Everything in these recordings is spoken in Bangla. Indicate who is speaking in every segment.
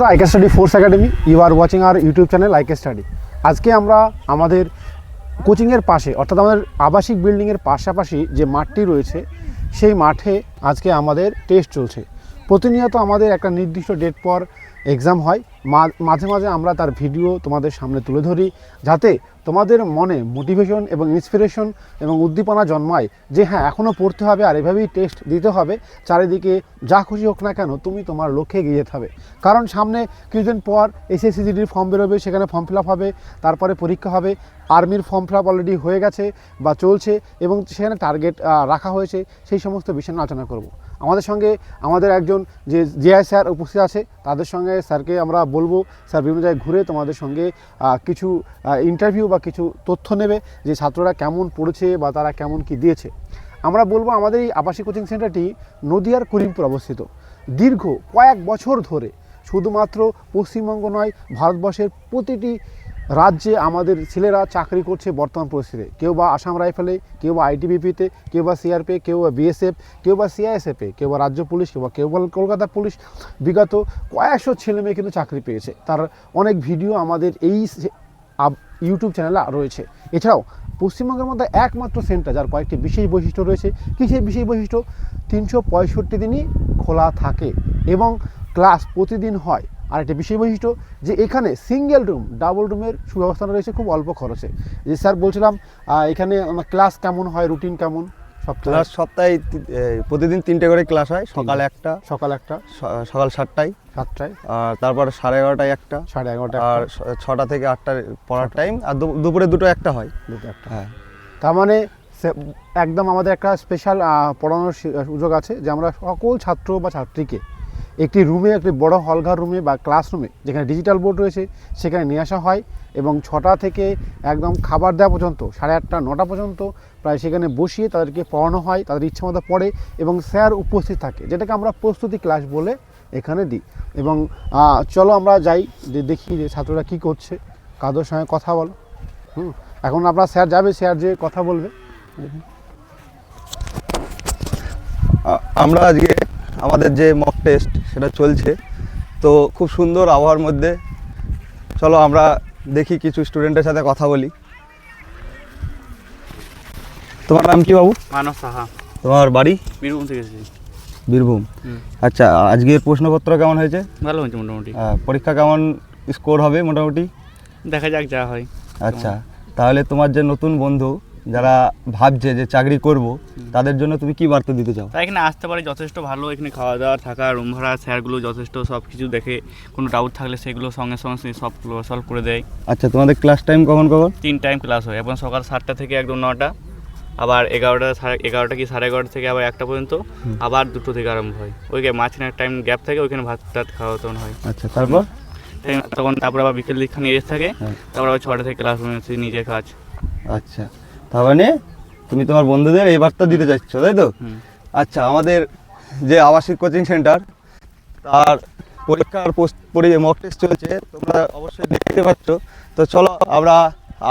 Speaker 1: IK study force academy you are watching our YouTube channel IK study আজকে আমরা আমাদের কোচিংয়ের পাশে, অর্থাৎ আমাদের আবাসিক বিল্ডিংয়ের পাশাপাশি যে মাঠটি রয়েছে, সেই মাঠে আজকে আমাদের টেস্ট চলছে। প্রতিনিয়ত আমাদের একটা নির্দিষ্ট ডেট পর এক্সাম হয় মাঝে মাঝে আমরা তার ভিডিও তোমাদের সামনে তুলে ধরি, যাতে তোমাদের মনে মোটিভেশন এবং ইন্সপিরেশন এবং উদ্দীপনা জন্মায় যে হ্যাঁ এখনও পড়তে হবে আর এভাবেই টেস্ট দিতে হবে, চারিদিকে যা খুশি হোক না কেন তুমি তোমার লক্ষ্যে গিয়ে যেতে হবে। কারণ সামনে কিছুদিন পর এসএসসিজিডির ফর্ম বেরোবে, সেখানে ফর্ম ফিল হবে, তারপরে পরীক্ষা হবে আর্মির ফর্ম ফিল অলরেডি হয়ে গেছে বা চলছে এবং সেখানে টার্গেট রাখা হয়েছে, সেই সমস্ত বিষয় আলোচনা করব। আমাদের সঙ্গে আমাদের একজন যে জেআই স্যার উপস্থিত আছে, তাদের সঙ্গে স্যারকে আমরা বলব। স্যার বিভিন্ন জায়গায় ঘুরে তোমাদের সঙ্গে কিছু ইন্টারভিউ বা কিছু তথ্য নেবে যে ছাত্ররা কেমন পড়েছে বা তারা কেমন কি দিয়েছে। আমরা বলব আমাদের এই আবাসিক কোচিং সেন্টারটি নদিয়ার করিমপুর অবস্থিত। দীর্ঘ কয়েক বছর ধরে শুধুমাত্র পশ্চিমবঙ্গ নয়, ভারতবর্ষের প্রতিটি রাজ্যে আমাদের ছেলেরা চাকরি করছে বর্তমান পরিস্থিতিতে। কেউ বা আসাম রাইফেলে, কেউ বা আইটিবিপিতে, কেউ বা সিআরপি কেউ বা বিএসএফ, কেউ বা সিআইএসএফে, কেউ বা রাজ্য পুলিশ, কেউ বা কেউ বা কলকাতা পুলিশ। বিগত কয়েকশো ছেলে মেয়ে কিন্তু চাকরি পেয়েছে। তার অনেক ভিডিও আমাদের এই ইউটিউব চ্যানেলে রয়েছে। এছাড়াও পশ্চিমবঙ্গের মধ্যে একমাত্র সেন্টার, যার কয়েকটি বিশেষ বৈশিষ্ট্য রয়েছে। কী সেই বিশেষ বৈশিষ্ট্য? তিনশো পঁয়ষট্টি দিনই খোলা থাকে এবং ক্লাস প্রতিদিন হয়। আর একটি বিশেষ বৈশিষ্ট্য যে এখানে সিঙ্গেল রুম ডাবল রুমের সুব্যবস্থা রয়েছে খুব অল্প খরচে। যে স্যার বলছিলাম এখানে ক্লাস কেমন হয় রুটিন কেমন? সপ্তাহে?
Speaker 2: ক্লাস সপ্তাহে প্রতিদিন তিনটে করে ক্লাস হয় সকাল একটা
Speaker 1: সকাল একটা।
Speaker 2: সকাল সাতটায়।
Speaker 1: সাতটায়।
Speaker 2: আর তারপর সাড়ে এগারোটায় একটা।
Speaker 1: সাড়ে এগারোটা
Speaker 2: আর ছটা থেকে আটটার পড়ার টাইম আর দুপুরে দুটো একটা হয়।
Speaker 1: দুটো একটা।
Speaker 2: হ্যাঁ।
Speaker 1: তার মানে একদম আমাদের একটা স্পেশাল পড়ানোর সুযোগ আছে যে আমরা সকল ছাত্র বা ছাত্রীকে একটি রুমে, একটি বড় হলঘর রুমে বা ক্লাসরুমে যেখানে ডিজিটাল বোর্ড রয়েছে, সেখানে নিয়ে আসা হয় এবং ছটা থেকে একদম খাবার দেওয়া পর্যন্ত, সাড়ে আটটা, নটা পর্যন্ত প্রায় সেখানে বসিয়ে তাদেরকে পড়ানো হয়, তাদের ইচ্ছে মতো পড়ে এবং স্যার উপস্থিত থাকে, যেটাকে আমরা প্রস্তুতি ক্লাস বলে এখানে দিই। এবং চলো আমরা যাই, যে দেখি যে ছাত্ররা কী করছে, কাদের সঙ্গে কথা বলো। হুম, এখন আপনার স্যার যাবে, স্যার যে কথা বলবে।
Speaker 2: আমরা আজকে আমাদের যে মক টেস্ট সেটা চলছে। তো খুব সুন্দর আবহাওয়ার মধ্যে। চলো আমরা দেখি কিছু স্টুডেন্টের সাথে কথা বলি। তোমার নাম কি বাবু?
Speaker 3: মানব সাহা।
Speaker 2: তোমার বাড়ি?
Speaker 3: বীরভূম থেকে এসেছি।
Speaker 2: বীরভূম। আচ্ছা আজকের প্রশ্নপত্র কেমন হয়েছে?
Speaker 3: ভালো হয়েছে মোটামুটি।
Speaker 2: পরীক্ষা কেমন স্কোর হবে মোটামুটি?
Speaker 3: দেখা যাক যা হয়।
Speaker 2: আচ্ছা তাহলে তোমার যে নতুন বন্ধু যারা ভাবছে যে চাকরি করব তাদের জন্য তুমি কি বার্তা দিতে চাও?
Speaker 3: এখানে আসতে পারে যথেষ্ট ভালো এখানে খাওয়া দাওয়া থাকা রুম ভাড়া স্যারগুলো যথেষ্ট সব কিছু দেখে কোনো ডাউট থাকলে সেগুলো সঙ্গে সঙ্গে সব সলভ করে দেয়।
Speaker 2: আচ্ছা তোমাদের ক্লাস টাইম কখন কখন?
Speaker 3: তিন টাইম ক্লাস হয় এবং সকাল সাতটা থেকে একদম নটা আবার এগারোটা সাড়ে এগারোটা কি সাড়ে এগারোটা থেকে আবার একটা পর্যন্ত আবার দুটো থেকে আরম্ভ হয়। ওই মাঝখানে টাইম গ্যাপ থাকে ওইখানে ভাত টাত খাওয়া তখন হয়।
Speaker 2: আচ্ছা তারপর?
Speaker 3: তখন তারপর আবার বিকেল দিকখানে রেস্ট থাকে
Speaker 2: হ্যাঁ।
Speaker 3: তারপর আবার ছটা থেকে ক্লাস নিজের কাজ।
Speaker 2: আচ্ছা। তার মানে তুমি তোমার বন্ধুদের এই বার্তা দিতে চাইছো তাই তো? আচ্ছা আমাদের যে আবাসিক কোচিং সেন্টার তার পরীক্ষার মক টেস্ট চলছে তোমরা অবশ্যই দেখতে পাচ্ছ। তো চলো আমরা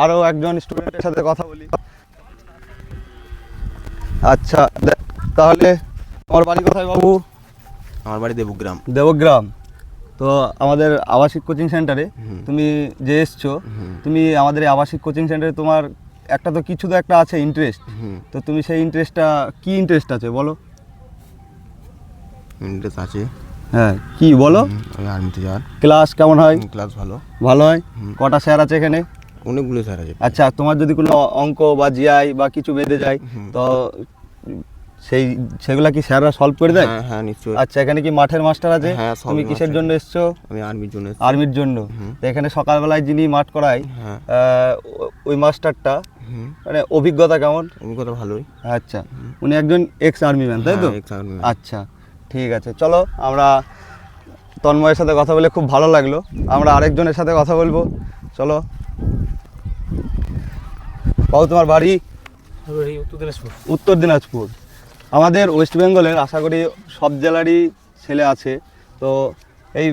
Speaker 2: আরও একজন স্টুডেন্টের সাথে কথা বলি। আচ্ছা তাহলে আমার বাড়ি কোথায় বাবু?
Speaker 4: আমার বাড়ি দেবগ্রাম।
Speaker 2: দেবগ্রাম। তো আমাদের আবাসিক কোচিং সেন্টারে তুমি যে এসছো তুমি আমাদের আবাসিক কোচিং সেন্টারে তোমার একটা তো কিছু তো একটা আছে ইন্টারেস্ট তো তুমি সেই ইন্টারেস্টটা কি ইন্টারেস্ট আছে বলো?
Speaker 4: ইন্টারেস্ট আছে।
Speaker 2: হ্যাঁ কি বলো?
Speaker 4: আর্মিতে যাওয়ার।
Speaker 2: ক্লাস কেমন হয়?
Speaker 4: ক্লাস ভালো।
Speaker 2: ভালো হয়? কটা স্যার আছে এখানে?
Speaker 4: অনেকগুলো স্যার আছে।
Speaker 2: আচ্ছা তোমার যদি কোনো অঙ্ক বা জিআই বা কিছু বেঁধে যায় তো সেই সেগুলা কি স্যাররা সলভ করে দেয়?
Speaker 4: হ্যাঁ হ্যাঁ নিশ্চয়ই।
Speaker 2: আচ্ছা এখানে কি মাঠের মাস্টার আছে?
Speaker 4: হ্যাঁ,
Speaker 2: তুমি কিসের জন্য এসছো?
Speaker 4: আমি আর্মির জন্য
Speaker 2: আর্মির জন্য। এখানে সকালবেলায় যিনি মাঠ করায়
Speaker 4: হ্যাঁ।
Speaker 2: ওই মাস্টারটা মানে অভিজ্ঞতা কেমন?
Speaker 4: অভিজ্ঞতা ভালোই।
Speaker 2: আচ্ছা উনি একজন এক্স আর্মি ম্যান তাই তো?
Speaker 4: হ্যাঁ।
Speaker 2: আচ্ছা ঠিক আছে চলো আমরা তন্ময়ের সাথে কথা বলে খুব ভালো লাগল। আমরা আরেকজনের সাথে কথা বলব। চলো। বাবু তোমার বাড়ি? উত্তর দিনাজপুর। আমাদের ওয়েস্ট বেঙ্গলের আশা করি সব জেলারই ছেলে আছে। তো এই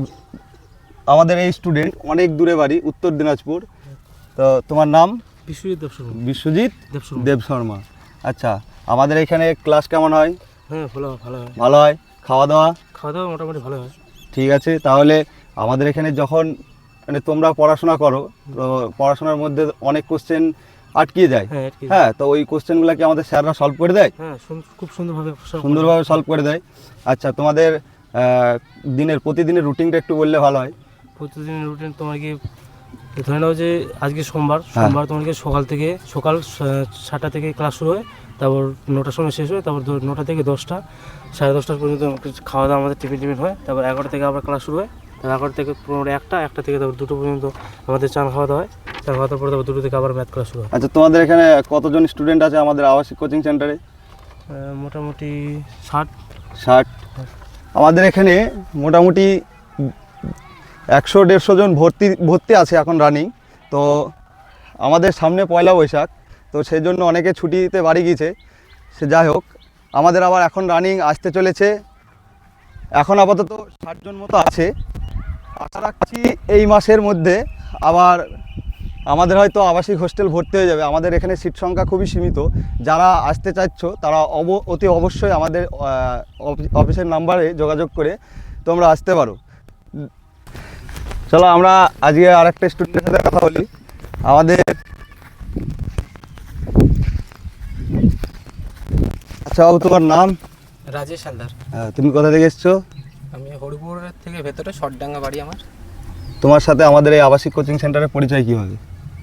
Speaker 2: আমাদের এই স্টুডেন্ট অনেক দূরে বাড়ি উত্তর দিনাজপুর। তো তোমার নাম?
Speaker 5: বিশ্বজিৎ দেব শর্মা
Speaker 2: আচ্ছা আমাদের এখানে ক্লাস কেমন হয়?
Speaker 5: হ্যাঁ ভালো ভালো হয়।
Speaker 2: ভালো হয়? খাওয়া দাওয়া?
Speaker 5: খাওয়া দাওয়া মোটামুটি ভালো হয়।
Speaker 2: ঠিক আছে তাহলে আমাদের এখানে যখন মানে তোমরা পড়াশোনা করো তো পড়াশোনার মধ্যে অনেক কোশ্চেন আটকিয়ে যায়।
Speaker 5: হ্যাঁ
Speaker 2: হ্যাঁ তো ওই কোশ্চেনগুলো কি আমাদের স্যাররা সলভ করে দেয়?
Speaker 5: হ্যাঁ খুব সুন্দরভাবে
Speaker 2: সুন্দরভাবে সলভ করে দেয়। আচ্ছা তোমাদের দিনের প্রতিদিনের রুটিনটা একটু বললে ভালো হয়।
Speaker 5: প্রতিদিনের রুটিন তোমার কি ধরে নাও যে আজকে সোমবার
Speaker 2: হ্যাঁ।
Speaker 5: সোমবার তোমাকে সকাল থেকে সকাল সাতটা থেকে ক্লাস শুরু হয় তারপর নটার সময় শেষ হয় তারপর নটা থেকে দশটা সাড়ে দশটা পর্যন্ত খাওয়া দাওয়া আমাদের টিফিন টিফিন হয় তারপর এগারোটা থেকে আবার ক্লাস শুরু হয় তারপর এগারোটা থেকে পনেরো একটা একটা থেকে তারপর দুটো পর্যন্ত আমাদের চান খাওয়া দাওয়া হয় চান খাওয়া দাওয়ার পর তারপর দুটো থেকে আবার ম্যাথ ক্লাস শুরু হয়।
Speaker 2: আচ্ছা তোমাদের এখানে কতজন স্টুডেন্ট আছে আমাদের আবাসিক কোচিং সেন্টারে
Speaker 5: মোটামুটি ষাট।
Speaker 2: ষাট। আমাদের এখানে মোটামুটি একশো দেড়শো জন ভর্তি ভর্তি আছে এখন রানিং তো আমাদের সামনে পয়লা বৈশাখ, তো সেই জন্য অনেকে ছুটিতে বাড়ি গিয়েছে। সে যাই হোক, আমাদের আবার এখন রানিং আসতে চলেছে। এখন আপাতত ষাটজন মতো আছে। আশা রাখছি এই মাসের মধ্যে আবার আমাদের হয়তো আবাসিক হোস্টেল ভর্তি হয়ে যাবে। আমাদের এখানে সিট সংখ্যা খুবই সীমিত। যারা আসতে চাচ্ছ, তারা অব, অতি অবশ্যই আমাদের অফিসের নাম্বারে যোগাযোগ করে তোমরা আসতে পারো। চলো আমরা আজকে আরেকটা স্টুডেন্টের সাথে কথা বলি। আমাদের আচ্ছা বাবু তোমার নাম?
Speaker 6: রাজেশ হালদার।
Speaker 2: তুমি কোথা থেকে এসছো?
Speaker 6: আমি হরিপুর থেকে ভেতরে শটডাঙ্গা বাড়ি আমার।
Speaker 2: তোমার সাথে আমাদের এই আবাসিক কোচিং সেন্টারের পরিচয় কীভাবে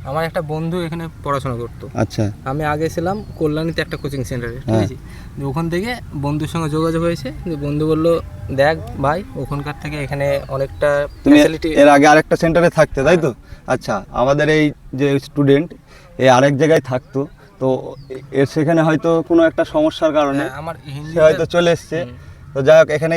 Speaker 6: আমার একটা বন্ধু এখানে পড়াশোনা করতো।
Speaker 2: আচ্ছা।
Speaker 6: আমি আগে ছিলাম কল্যাণীতে একটা কোচিং সেন্টারে ঠিক
Speaker 2: হ্যাঁ।
Speaker 6: আছে ওখান থেকে বন্ধুর সঙ্গে যোগাযোগ হয়েছে। যে বন্ধু বলল দেখ ভাই ওখানকার থেকে এখানে অনেকটা ফ্যাসিলিটি
Speaker 2: এর আগে আরেকটা সেন্টারে থাকতে তাই তো? আচ্ছা আমাদের এই যে স্টুডেন্ট এ আরেক জায়গায় থাকতো। তো এর সেখানে হয়তো কোনো একটা সমস্যার কারণে
Speaker 6: আমার হিন্দি
Speaker 2: হয়তো চলে এসছে। তো যাই হোক এখানে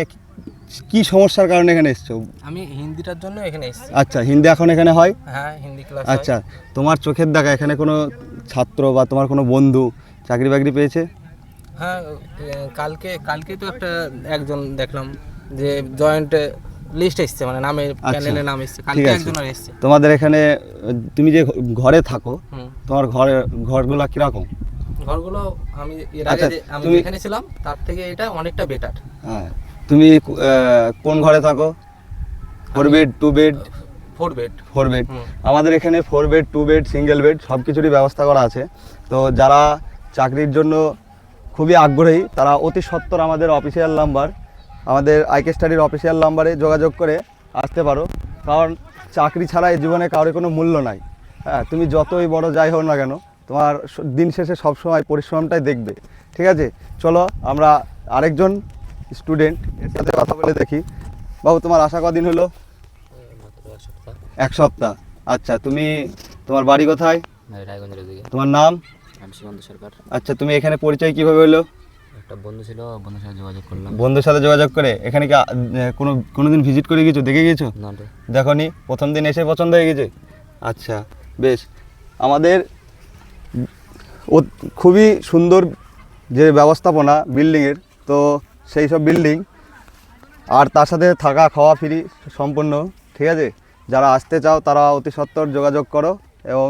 Speaker 2: কি- সমস্যার কারণে এখানে এসছো?
Speaker 6: আমি হিন্দিটার জন্য এখানে এসেছি।
Speaker 2: আচ্ছা হিন্দি এখন এখানে হয়?
Speaker 6: হ্যাঁ হিন্দি ক্লাস
Speaker 2: আচ্ছা তোমার চোখের দেখা এখানে কোনো ছাত্র বা তোমার কোনো বন্ধু চাকরি বাকরি পেয়েছে?
Speaker 6: হ্যাঁ কালকে কালকে তো একটা একজন দেখলাম যে জয়েন্ট লিস্ট এসছে মানে নামে প্যানেলে নাম এসছে। কালকে একজন আর এসছে।
Speaker 2: তোমাদের এখানে তুমি যে ঘরে থাকো তোমার ঘরে ঘরগুলো কীরকম?
Speaker 6: ঘরগুলো আমি এর
Speaker 2: আচ্ছা,
Speaker 6: আগে আমি যেখানে ছিলাম তার থেকে এটা অনেকটা বেটার
Speaker 2: হ্যাঁ। তুমি কোন ঘরে থাকো? Four bed two bed
Speaker 6: four bed
Speaker 2: four bed আমাদের এখানে four bed two bed single bed সব কিছুরই ব্যবস্থা করা আছে। তো যারা চাকরির জন্য খুবই আগ্রহী তারা অতি সত্বর আমাদের অফিসিয়াল নাম্বার আমাদের আইকে স্টাডির অফিসিয়াল নাম্বারে যোগাযোগ করে আসতে পারো। কারণ চাকরি ছাড়া এই জীবনে কারোর কোনো মূল্য নাই। হ্যাঁ তুমি যতই বড় যাই হোক না কেন তোমার দিন শেষে সবসময় পরিশ্রমটাই দেখবে। ঠিক আছে? চলো আমরা আরেকজন স্টুডেন্ট এর সাথে কথা বলে দেখি। বাবু তোমার আশা কদিন হলো? এক সপ্তাহ। আচ্ছা তুমি তোমার বাড়ি কোথায়?
Speaker 7: রায়গঞ্জের দিকে
Speaker 2: তোমার নাম?
Speaker 7: আমি সীমান্ত সরকার।
Speaker 2: আচ্ছা তুমি এখানে পরিচয় কীভাবে হলো?
Speaker 7: একটা বন্ধু ছিল বন্ধুর সাথে যোগাযোগ করলাম।
Speaker 2: বন্ধুর সাথে যোগাযোগ করে? এখানে কি আ, কোনো কোনোদিন ভিজিট করে গেছো? দেখে গেছো?
Speaker 7: না রে।
Speaker 2: দেখনি প্রথম দিন এসে পছন্দ হয়ে গেছে? আচ্ছা বেশ। আমাদের ও খুবই সুন্দর যে ব্যবস্থাপনা বিল্ডিংয়ের তো সেই সব বিল্ডিং আর তার সাথে থাকা, খাওয়া, ফ্রি, সম্পূর্ণ, ঠিক আছে? যারা আসতে চাও, তারা অতি সত্বর যোগাযোগ করো এবং